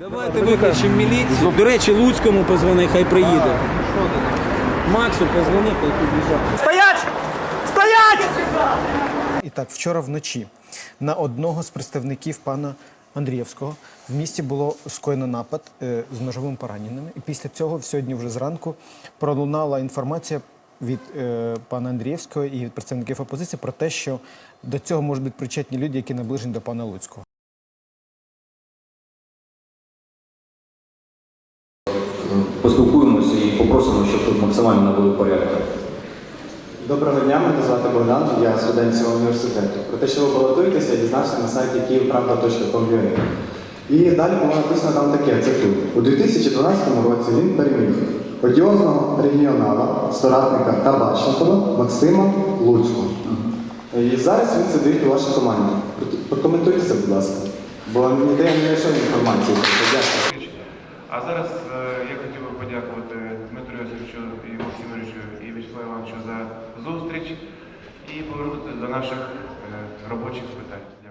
Давайте викличемо міліцію. До речі, Луцькому позвони, хай приїде. Максу позвони, хай під'їжджає. Стоять! Стоять! І так, вчора вночі на одного з представників пана Андрієвського в місті було скоєно напад е, з ножовими пораненими. І після цього сьогодні вже зранку пролунала інформація від е, пана Андрієвського і від представників опозиції про те, що до цього можуть бути причетні люди, які наближені до пана Луцького. Поспілкуємося і попросимо, щоб тут максимально навели порядок. Доброго дня, мене звати Богдан, я студент цього університету. Про те, що ви балотуєтеся, я дізнався на сайті kievpravda.com.ua. І далі було написано там таке, цитую. У 2012 році він переміг одіозного регіонала, соратника Табачникова Максима Луцького. І зараз він сидить у вашій команді. Прокоментуйте це, будь ласка. Бо ніде я не знайшов інформації. Дякую. Е, я хотів би подякувати Дмитру Йосифовичу і Максимовичу і Вячеславу Івановичу за зустріч і повернутися до наших е, робочих питань.